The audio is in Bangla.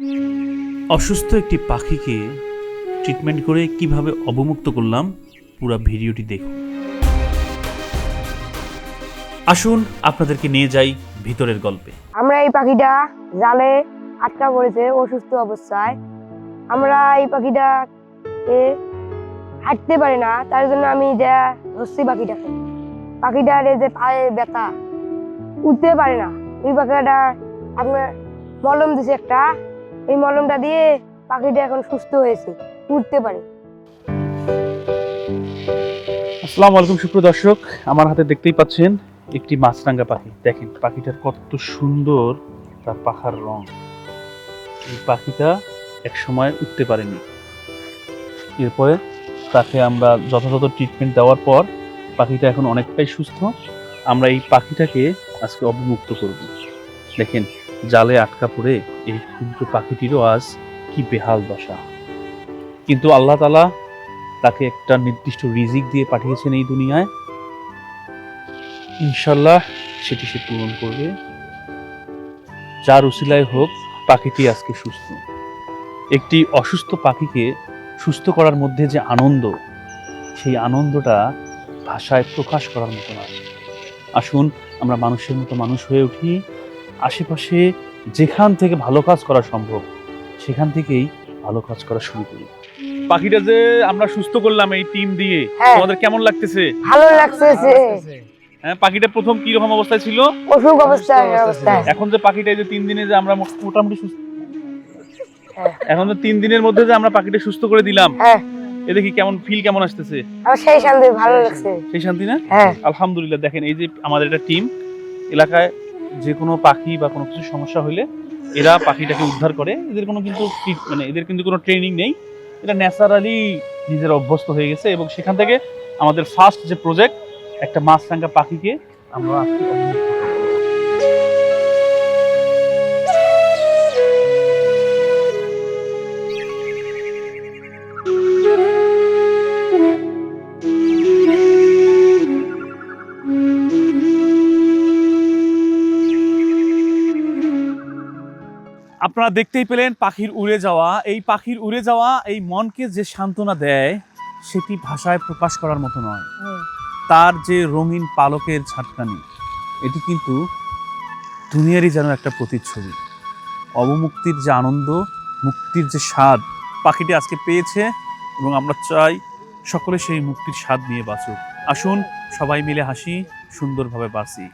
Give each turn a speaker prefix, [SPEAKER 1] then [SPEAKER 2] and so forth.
[SPEAKER 1] অসুস্থ একটি পাখিকে ট্রিটমেন্ট করে কীভাবে অবমুক্ত করলাম, পুরো ভিডিওটি দেখুন। আসুন আপনাদেরকে নিয়ে যাই ভিতরের গল্পে।
[SPEAKER 2] আমরা এই পাখিটা জালে আটকা পড়েছে, অসুস্থ অবস্থায়। আমরা এই পাখিটা হাঁটতে পারে না, তার জন্য আমি যা ধরছি পাখিটাকে। পাখিটার এই যে পায়ে ব্যথা, উঠতে পারে না। ওই পাখিটা আপনার মলম দিছে একটা এই মলমটা দিয়ে পাখিটা এখন সুস্থ হয়েছে, উঠতে পারে।
[SPEAKER 1] আসসালামু আলাইকুম, সুপ্রিয় দর্শক। আমার হাতে দেখতেই পাচ্ছেন একটি মাছরাঙ্গা পাখি। দেখেন, পাখিটার কত সুন্দর তার পাখার রং। এই পাখিটা এক সময় উঠতে পারেনি। এরপরে তাকে আমরা যথাযথ ট্রিটমেন্ট দেওয়ার পর পাখিটা এখন অনেকটাই সুস্থ। আমরা এই পাখিটাকে আজকে অবমুক্ত করব। দেখেন, জালে আটকা পড়ে এই ক্ষুদ্র পাখিটিরও আজ কি বেহাল দশা। কিন্তু আল্লাহ তালা তাকে একটা নির্দিষ্ট রিজিক দিয়ে পাঠিয়েছেন এই দুনিয়ায়। ইনশাল্লাহ সেটি সে পূরণ করবে। যার উসিলায় হোক পাখিটি আজকে সুস্থ। একটি অসুস্থ পাখিকে সুস্থ করার মধ্যে যে আনন্দ, সেই আনন্দটা ভাষায় প্রকাশ করার মতো না। আসুন আমরা মানুষের মতো মানুষ হয়ে উঠি। আশেপাশে যেখান থেকে ভালো কাজ করা সম্ভব সেখান থেকেই ভালো কাজ করা শুরু করি। পাখিটা যে আমরা সুস্থ করলাম এই টিম দিয়ে
[SPEAKER 2] হ্যাঁ।
[SPEAKER 1] তোমাদের কেমন লাগতেছে?
[SPEAKER 2] ভালো লাগছে যে
[SPEAKER 1] হ্যাঁ পাখিটা প্রথম কি রকম অবস্থায় ছিল?
[SPEAKER 2] অসুখ অবস্থায় অবস্থায়
[SPEAKER 1] এখন যে পাখিটা যে তিন দিনে যে আমরা মোটামুটি সুস্থ
[SPEAKER 2] হ্যাঁ।
[SPEAKER 1] এখন যে তিন দিনের মধ্যে যে আমরা পাখিটা সুস্থ করে দিলাম
[SPEAKER 2] হ্যাঁ।
[SPEAKER 1] এ দেখি কেমন ফিল কেমন আসতেছে?
[SPEAKER 2] সেই শান্তি ভালো লাগছে।
[SPEAKER 1] সেই শান্তি না?
[SPEAKER 2] হ্যাঁ।
[SPEAKER 1] আলহামদুলিল্লাহ দেখেন এই যে আমাদের একটা টিম এলাকায় যে কোনো পাখি বা কোনো কিছু সমস্যা হলে এরা পাখিটাকে উদ্ধার করে। এদের কোনো কিন্তু মানে এদের কিন্তু কোনো ট্রেনিং নেই। এটা ন্যাচারালি নিজের অভ্যস্ত হয়ে গেছে এবং সেখান থেকে আমাদের ফার্স্ট যে প্রজেক্ট একটা মাছরাঙ্গা পাখিকে আমরা আপনারা দেখতেই পেলেন পাখির উড়ে যাওয়া। এই পাখির উড়ে যাওয়া এই মনকে যে সান্ত্বনা দেয় সেটি ভাষায় প্রকাশ করার মতো নয়। তার যে রঙিন পালকের ঝাটকানি এটি কিন্তু দুনিয়ারই যেন একটা প্রতিচ্ছবি। অবমুক্তির যে আনন্দ মুক্তির যে স্বাদ পাখিটি আজকে পেয়েছে এবং আমরা চাই সকলে সেই মুক্তির স্বাদ নিয়ে বাঁচুক। আসুন সবাই মিলে হাসি সুন্দরভাবে বাঁচি।